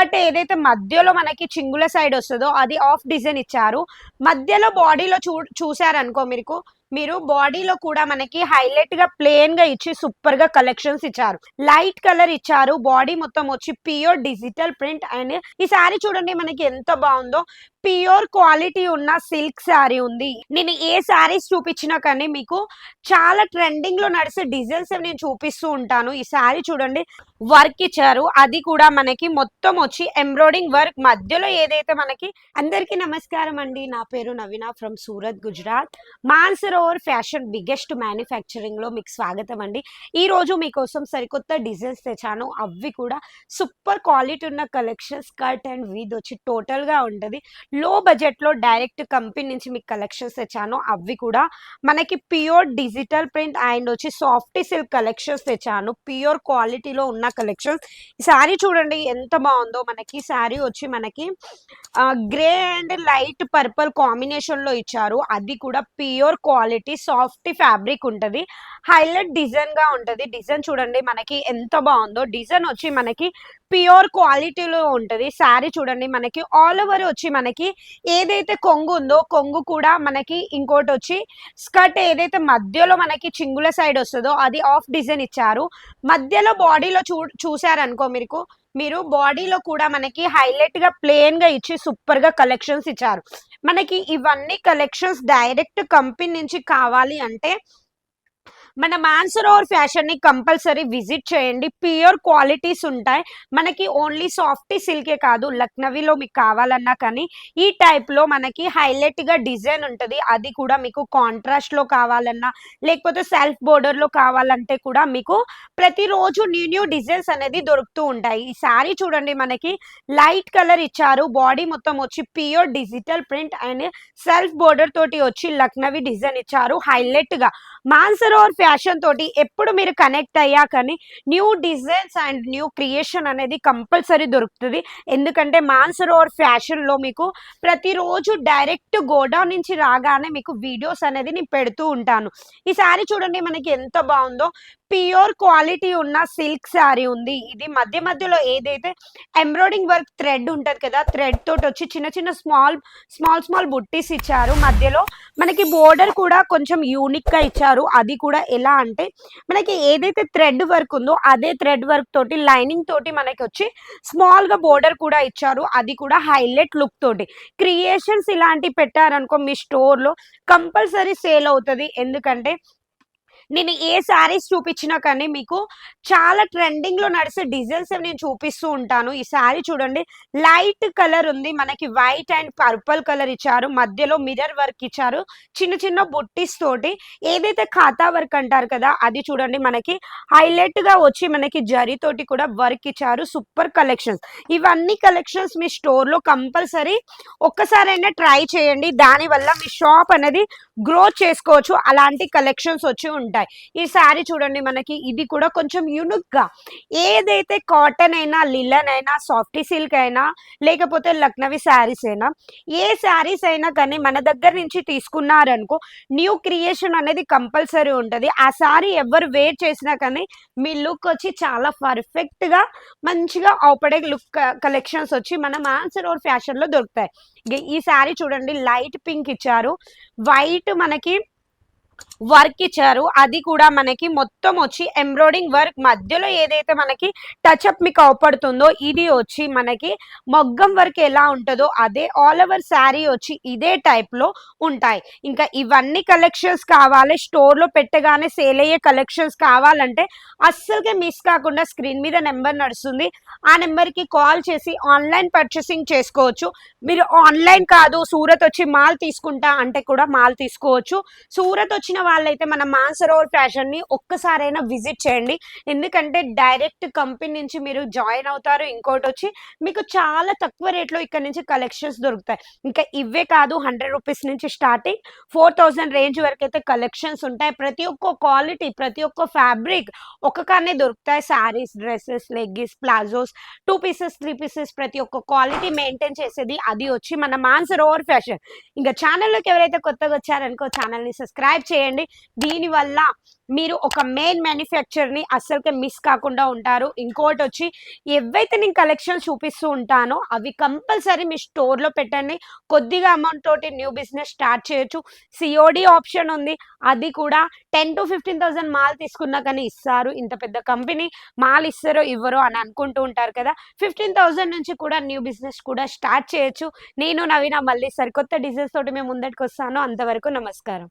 But ఏదైతే మధ్యలో మనకి చింగుల సైడ్ వస్తుందో అది ఆఫ్ డిజైన్ ఇచ్చారు. మధ్యలో బాడీలో చూ చూసారనుకో మీకు మీరు బాడీలో కూడా మనకి హైలైట్గా ప్లేన్గా ఇచ్చి సూపర్గా కలెక్షన్స్ ఇచ్చారు. లైట్ కలర్ ఇచ్చారు. బాడీ మొత్తం వచ్చి ప్యూర్ డిజిటల్ ప్రింట్ అండ్ ఈ శారీ చూడండి మనకి ఎంత బాగుందో. ప్యూర్ క్వాలిటీ ఉన్న సిల్క్ శారీ ఉంది. నేను ఏ శారీస్ చూపించినా కానీ మీకు చాలా ట్రెండింగ్లో నడిచే డిజైన్స్ నేను చూపిస్తూ ఉంటాను. ఈ శారీ చూడండి వర్క్ ఇచ్చారు. అది కూడా మనకి మొత్తం వచ్చి ఎంబ్రాయిడింగ్ వర్క్. మధ్యలో ఏదైతే మనకి అందరికీ నమస్కారం అండి. నా పేరు Naveena from Surat Gujarat. Over fashion biggest మ్యానుఫ్యాక్చరింగ్లో మీకు స్వాగతం అండి. ఈ రోజు మీకోసం సరికొత్త డిజైన్స్ తెచ్చాను. అవి కూడా సూపర్ క్వాలిటీ ఉన్న కలెక్షన్స్ కట్ అండ్ వీద్ వచ్చి టోటల్గా ఉంటది. లో బడ్జెట్లో డైరెక్ట్ కంపెనీ నుంచి మీకు కలెక్షన్స్ తెచ్చాను. అవి కూడా మనకి ప్యూర్ డిజిటల్ ప్రింట్ అండ్ వచ్చి సాఫ్ట్ సిల్క్ కలెక్షన్స్ తెచ్చాను. ప్యూర్ క్వాలిటీలో ఉన్న కలెక్షన్స్ ఈ శారీ చూడండి ఎంత బాగుందో. మనకి శారీ వచ్చి మనకి గ్రే అండ్ లైట్ పర్పుల్ కాంబినేషన్లో ఇచ్చారు. అది కూడా ప్యూర్ క్వాలిటీ సాఫ్ట్ ఫ్యాబ్రిక్ ఉంటది. హైలైట్ డిజైన్గా ఉంటది. డిజైన్ చూడండి మనకి ఎంత బాగుందో. డిజైన్ వచ్చి మనకి ప్యూర్ క్వాలిటీలో ఉంటది. శారీ చూడండి మనకి ఆల్ ఓవర్ వచ్చి మనకి ఏదైతే కొంగు ఉందో కొంగు కూడా మనకి ఇంకోటి వచ్చి స్కర్ట్ ఏదైతే మధ్యలో మనకి చింగుల సైడ్ వస్తుందో అది ఆఫ్ డిజైన్ ఇచ్చారు. మధ్యలో బాడీలో చూ చూసారనుకో మీకు మీరు బాడీలో కూడా మనకి హైలైట్గా ప్లేన్గా ఇచ్చి సూపర్గా కలెక్షన్స్ ఇచ్చారు. మనకి ఇవన్నీ కలెక్షన్స్ డైరెక్ట్ కంపెనీ నుంచి కావాలి అంటే మన మాన్సరోవర్ ఫ్యాషన్ని కంపల్సరీ విజిట్ చేయండి. ప్యూర్ క్వాలిటీస్ ఉంటాయి. మనకి ఓన్లీ సాఫ్ట్ సిల్కే కాదు లక్నవీలో మీకు కావాలన్నా కానీ ఈ టైప్లో మనకి హైలైట్గా డిజైన్ ఉంటుంది. అది కూడా మీకు కాంట్రాస్ట్లో కావాలన్నా లేకపోతే సెల్ఫ్ బోర్డర్లో కావాలంటే కూడా మీకు ప్రతిరోజు న్యూ న్యూ డిజైన్స్ అనేది దొరుకుతూ ఉంటాయి. ఈ శారీ చూడండి మనకి లైట్ కలర్ ఇచ్చారు. బాడీ మొత్తం వచ్చి pure digital print and self border తోటి వచ్చి లక్నవి డిజైన్ ఇచ్చారు. హైలైట్గా మాన్సరోవర్ ఫ్యాషన్ తోటి ఎప్పుడు మీరు connect అయ్యాకని new designs and new creation అనేది కంపల్సరీ దొరుకుతుంది. ఎందుకంటే మాన్సరోవర్ ఫ్యాషన్లో మీకు ప్రతిరోజు డైరెక్ట్ గోడౌన్ నుంచి రాగానే మీకు వీడియోస్ అనేది నేను పెడుతూ ఉంటాను. ఈ శారీ చూడండి మనకి ఎంత బాగుందో. ప్యూర్ క్వాలిటీ ఉన్న సిల్క్ శారీ ఉంది. ఇది మధ్య మధ్యలో ఏదైతే ఎంబ్రాయిడింగ్ వర్క్ థ్రెడ్ ఉంటది కదా థ్రెడ్ తోటి వచ్చి చిన్న చిన్న స్మాల్ స్మాల్ స్మాల్ బుట్టీస్ ఇచ్చారు. మధ్యలో మనకి బోర్డర్ కూడా కొంచెం యూనిక్గా ఇచ్చారు. అది కూడా ఎలా అంటే మనకి ఏదైతే థ్రెడ్ వర్క్ ఉందో అదే థ్రెడ్ వర్క్ తోటి లైనింగ్ తోటి మనకి వచ్చి స్మాల్గా బోర్డర్ కూడా ఇచ్చారు. అది కూడా హైలైట్ లుక్ తోటి. క్రియేషన్స్ ఇలాంటి పెట్టారనుకో మీ స్టోర్లో కంపల్సరీ సేల్ అవుతుంది. ఎందుకంటే నేను ఏ శారీస్ చూపించినా కానీ మీకు చాలా ట్రెండింగ్లో నడిచే డిజైన్స్ నేను చూపిస్తూ ఉంటాను. ఈ శారీ చూడండి లైట్ కలర్ ఉంది. మనకి వైట్ అండ్ పర్పుల్ కలర్ ఇచ్చారు. మధ్యలో మిర్రర్ వర్క్ ఇచ్చారు. చిన్న చిన్న బుట్టీస్ తోటి ఏదైతే ఖాతా వర్క్ అంటారు కదా అది చూడండి. మనకి హైలైట్గా వచ్చి మనకి జరీ తోటి కూడా వర్క్ ఇచ్చారు. సూపర్ కలెక్షన్స్ ఇవన్నీ కలెక్షన్స్ మీ స్టోర్లో కంపల్సరీ ఒక్కసారైనా ట్రై చేయండి. దానివల్ల మీ షాప్ అనేది గ్రోత్ చేసుకోవచ్చు. అలాంటి కలెక్షన్స్ వచ్చి ఉంటాయి. ఈ శారీ చూడండి మనకి ఇది కూడా కొంచెం యునిక్గా. ఏదైతే కాటన్ అయినా లిలన్ అయినా సాఫ్టీ సిల్క్ అయినా లేకపోతే లక్నవి శారీస్ అయినా ఏ శారీస్ అయినా కానీ మన దగ్గర నుంచి తీసుకున్నారనుకో న్యూ క్రియేషన్ అనేది కంపల్సరీ ఉంటుంది. ఆ శారీ ఎవరు వేర్ చేసినా కానీ మీ లుక్ వచ్చి చాలా పర్ఫెక్ట్గా మంచిగా అవుపడే లుక్ కలెక్షన్స్ వచ్చి మన మాన్సర్ ఓర్ ఫ్యాషన్లో దొరుకుతాయి. ఈ శారీ చూడండి లైట్ పింక్ ఇచ్చారు. వైట్ మనకి వర్క్ ఇచ్చారు. అది కూడా మనకి మొత్తం వచ్చి ఎంబ్రాయిడింగ్ వర్క్ మధ్యలో ఏదైతే మనకి టచ్ అప్ మీకు అవపడుతుందో ఇది వచ్చి మనకి మొగ్గం వర్క్ ఎలా ఉంటుందో అదే ఆల్ ఓవర్ శారీ వచ్చి ఇదే టైప్లో ఉంటాయి. ఇంకా ఇవన్నీ కలెక్షన్స్ కావాలి స్టోర్లో పెట్టగానే సేల్ అయ్యే కలెక్షన్స్ కావాలంటే అస్సలుగా మిస్ కాకుండా స్క్రీన్ మీద నెంబర్ నడుస్తుంది. ఆ నెంబర్కి కాల్ చేసి ఆన్లైన్ పర్చేసింగ్ చేసుకోవచ్చు. మీరు ఆన్లైన్ కాదు సూరత్ వచ్చి మాల్ తీసుకుంటా అంటే కూడా మాల్ తీసుకోవచ్చు. సూరత్ వచ్చి వచ్చిన వాళ్ళైతే మన మాన్సరోవర్ ఫ్యాషన్ని ఒక్కసారైనా విజిట్ చేయండి. ఎందుకంటే డైరెక్ట్ కంపెనీ నుంచి మీరు జాయిన్ అవుతారు ఇంకోటి వచ్చి మీకు చాలా తక్కువ రేట్లో ఇక్కడ నుంచి కలెక్షన్స్ దొరుకుతాయి. ఇంకా ఇవే కాదు హండ్రెడ్ రూపీస్ నుంచి స్టార్టింగ్ ఫోర్ థౌసండ్ రేంజ్ వరకు అయితే కలెక్షన్స్ ఉంటాయి. ప్రతి ఒక్క క్వాలిటీ ప్రతి ఒక్క ఫ్యాబ్రిక్ ఒక్కకానే దొరుకుతాయి. Saris dresses leggings palazzos two pieces three pieces ప్రతి ఒక్క క్వాలిటీ మెయింటైన్ చేసేది. అది వచ్చి మన మాన్సర్ ఓవర్ ఫ్యాషన్. ఇంకా ఛానల్లోకి ఎవరైతే కొత్తగా వచ్చారనుకో ఛానల్ని సబ్స్క్రైబ్ చేయండి. చేయండి. దీనివల్ల మీరు ఒక మెయిన్ మ్యానుఫ్యాక్చర్ని అస్సలకే మిస్ కాకుండా ఉంటారు. ఇంకోటి వచ్చి ఏవైతే నేను కలెక్షన్ చూపిస్తూ ఉంటానో అవి కంపల్సరీ మీ స్టోర్లో పెట్టండి. కొద్దిగా అమౌంట్ తోటి న్యూ బిజినెస్ స్టార్ట్ చేయొచ్చు. సిఓడి ఆప్షన్ ఉంది. అది కూడా టెన్ టు ఫిఫ్టీన్ థౌసండ్ మాల్ తీసుకున్నా కానీ ఇస్తారు. ఇంత పెద్ద కంపెనీ మాల్ ఇస్తారో ఇవ్వరో అని అనుకుంటూ ఉంటారు కదా. ఫిఫ్టీన్ థౌసండ్ నుంచి కూడా న్యూ బిజినెస్ కూడా స్టార్ట్ చేయొచ్చు. నేను నవీన మళ్ళీ సరికొత్త డిజైన్స్ తోటి మేము ముందటికి వస్తాను అంతవరకు నమస్కారం.